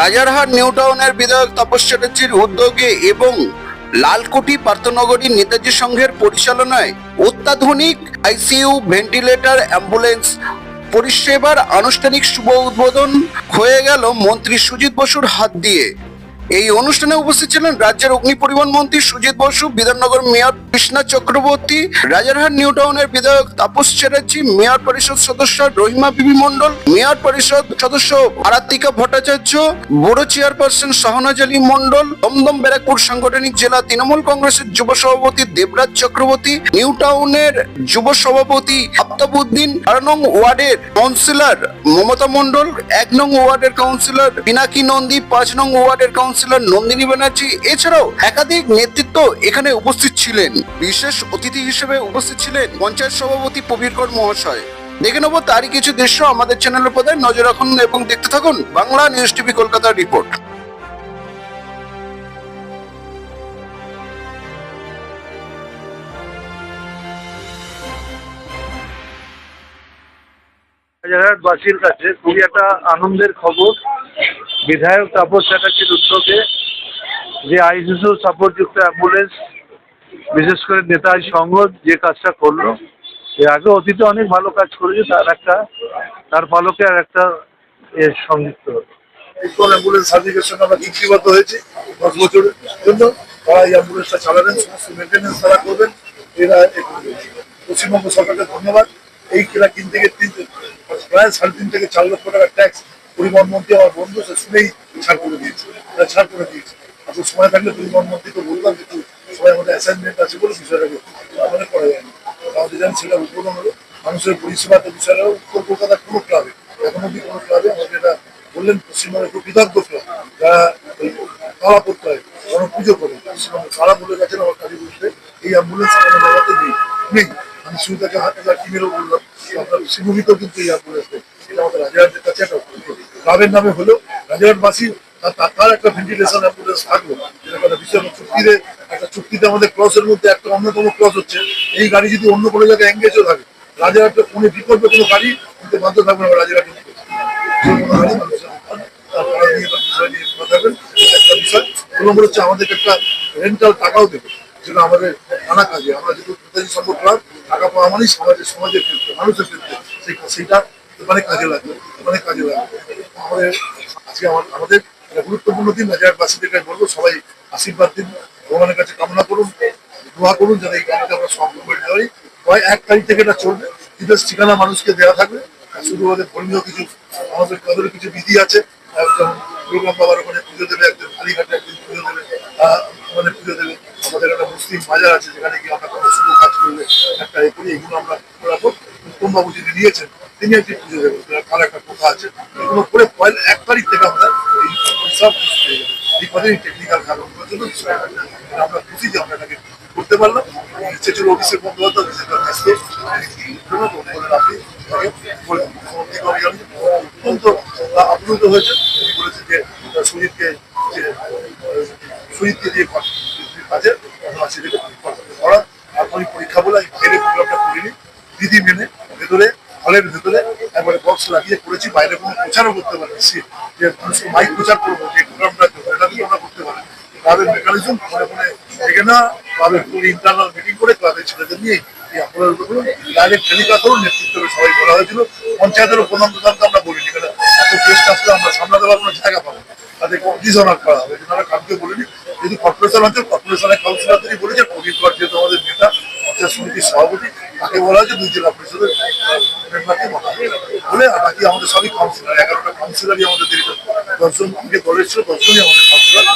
Rajarhat, new টাউনের বিধায়ক তাপস চ্যাটার্জির উদ্যোগে এবং লালকুটি পার্থনগরী নেতাজি সংঘের পরিচালনায় অত্যাধুনিক আইসিইউ, ভেন্টিলেটর, অ্যাম্বুলেন্স পরিষেবার আনুষ্ঠানিক শুভ উদ্বোধন হয়ে গেল মন্ত্রী সুজিত বসুর হাত দিয়ে। এই অনুষ্ঠানে উপস্থিত ছিলেন রাজ্যের অগ্নি পরিবহন মন্ত্রী সুজিত বসু, বিধাননগর মেয়র কৃষ্ণা চক্রবর্তী, রাজারহাট নিউ টাউনের বিধায়ক তাপস চ্যাটার্জি, মেয়র পরিষদ সদস্য রহিমা বিবি মন্ডল মেয়র পরিষদ সদস্য আরাত্মিকা ভট্টাচার্য বড় চেয়ারপারসন শাহনাজ আলী মন্ডল দমদম ব্যারাকপুর সাংগঠনিক জেলা তৃণমূল কংগ্রেসের যুব সভাপতি দেবরাজ চক্রবর্তী, নিউ টাউনের যুব সভাপতি আফতাবুদ্দিন চার নং ওয়ার্ডের কাউন্সিলর মমতা মন্ডল এক নং ওয়ার্ডের কাউন্সিলর পিনাকি নন্দী, পাঁচ নং ওয়ার্ডের কাউন্সিলর নন্দিনী ব্যানার্জি। এছাড়াও একাধিক নেতৃত্ব এখানে উপস্থিত ছিলেন। বিশেষ অতিথি হিসেবে উপস্থিত ছিলেন পঞ্চায়েত সভাপতি প্রবীর কর মহাশয়। দেখে নেব তারই কিছু দৃশ্য আমাদের চ্যানেলের পর্দায় নজর রাখুন এবং দেখতে থাকুন বাংলা নিউজ টিভি কলকাতার রিপোর্ট। বাসীর কাছে খুবই একটা আনন্দের খবর। বিধায়ক তাপস চ্যাটার্জির উদ্যোগে যে আইসিসু সাপোর্টযুক্ত অ্যাম্বুলেন্স, বিশেষ করে নেতাজি সংঘ যে কাজটা করল, এর আগে অতীতে অনেক ভালো কাজ করেছে, তার একটা, তার পালকে আর একটা এর সংযুক্ত অ্যাম্বুলেন্স আমরা হয়েছি, দশ বছরের জন্য অ্যাম্বুলেন্সটা চালাবেন তারা করবেন পশ্চিমবঙ্গ সরকারকে ধন্যবাদ। এই কেনা তিন থেকে তিন, প্রায় সাড়ে তিন থেকে চার লক্ষ টাকা ট্যাক্স পরিবহন মন্ত্রী আমার বন্ধু, সে শুনেই ছাড় করে দিয়েছে। তারা ছাড় করে দিয়েছে। আপনি সময় থাকলে পরিবহন মন্ত্রীকে বললাম কিন্তু সবাই আমাদের অ্যাসাইনমেন্ট আছে বলে বিষয়টাকে আমাদের করা যায়নি। আমাদের জানেন সেটা উদ্বোধন হলো। মানুষের পরিষেবাতে বিষয়টাও উত্তর কলকাতার কোনো ক্লাবে এখন অব্দি কোনো ক্লাবে আমাদের এটা বললেন, পশ্চিমবঙ্গের খুব কৃতজ্ঞ ক্লাব যারা কালা পড়তে হয় কোনো পুজো করে পশ্চিমবঙ্গে কালা বলে গেছেন, আমার কালী বলতে এই অ্যাম্বুলেন্স কোনো জায়গাতে নেই। নেই। আমি সুবিধাকে হাতে যা কিনেও বললাম আপনার শিবমিত কিন্তু এই অ্যাম্বুলেন্স নেই। এটা আমাদের একটা ক্লাবের নামে হলো, রাজারহাটবাসী, তার একটা ভেন্টিলেশন অ্যাম্বুলেন্স থাকল। আমার চুক্তিতে, একটা চুক্তিতে আমাদের ক্লসের মধ্যে একটা অন্যতম ক্লস হচ্ছে। এই গাড়ি যদি অন্য কোনো জায়গায় এঙ্গেজও থাকে, রাজারহাটে কোনো বিকল্পে কোনো গাড়ি কিন্তু বাধ্য থাকবে না রাজারহাটে। একটা বিষয়। হচ্ছে আমাদেরকে একটা রেন্টাল টাকাও দেবে, যেটা আমাদের নানা কাজে। আমরা যেহেতু সম্পদ টাকা পাওয়া মানেই সমাজের ক্ষেত্রে, মানুষের ক্ষেত্রে, সেই সেইটা অনেক কাজে লাগবে অনেক কাজে লাগবে। আমাদের আজকে আমাদের গুরুত্বপূর্ণ দিন বাসীদেরকে বলব, সবাই আশীর্বাদ দিন, ভগবানের কাছে কামনা করুন, দোয়া করুন, যেন এই গাড়িটা আমরা সম্পূর্ণ করে। দিতে পারি এক তারিখ থেকে এটা চলবে বিদেশ ঠিকানা মানুষকে দেওয়া থাকবে শুধু আমাদের ধর্মীয় কিছু, আমাদের তাদের কিছু বিধি আছে, একজন দুর্গম বাবার ওখানে পুজো দেবে, একজন কালীঘাটে একদিন পুজো দেবে ওখানে পুজো দেবে। আমাদের একটা মুসলিম বাজার আছে, যেখানে গিয়ে আমরা কোনো শুভ কাজ করলে একটা করি, এগুলো আমরা করার পর উত্তম বাবু যিনি নিয়েছেন, তিনি একটি পুজো দেবেন। কথা আছে? এগুলো করে পয়লা এক তারিখ থেকে আমরা সব এই কদিনই টেকনিক্যাল জন্য আমরা খুশি যে আমরা এটাকে করতে পারলাম অফিসের বন্ধুবান্ধব আপ্লুত হয়েছে তিনি বলেছেন যে সুজিতকে যে সুজিতকে দিয়ে কাজে সেটাকে তারপরে পরীক্ষা বলে আমি প্রোগ্রামটা করিনি বিধি মেনে ভেতরে হলের ভেতরে বক্স লাগিয়ে করেছি, বাইরে কোনো প্রচারও করতে পারি যে মাইক প্রচার করব, যে প্রোগ্রামটা এটা দিয়ে আমরা করতে পারি। ক্লাবের মেকানিজম মনে মনে থেকে না ক্লাবের ইন্টারনাল মিটিং করে ক্লাবের ছেলেদের নিয়ে এই নেতৃত্ব সবাই বলা হয়েছিল আমরা বলিনি এত আসলে আমরা সামলাতে পারব না জায়গা পাবো? করা হবে, এজন্য আমরা কাউকে বলিনি। যদি কর্পোরেশন আছে কর্পোরেশনের কাউন্সিলরদেরই বলেছে প্রবীর কর যেহেতু আমাদের নেতা, পঞ্চায়েত সমিতির সভাপতি, তাকে বলা হয়েছে দুই জেলা পরিষদের মেম্বারকে বলা। বলে আর আমাদের সবই কাউন্সিলর এগারোটা কাউন্সিলরই আমাদের দশজন আগে দলের ছিল দশজনই আমাদের কাউন্সিলর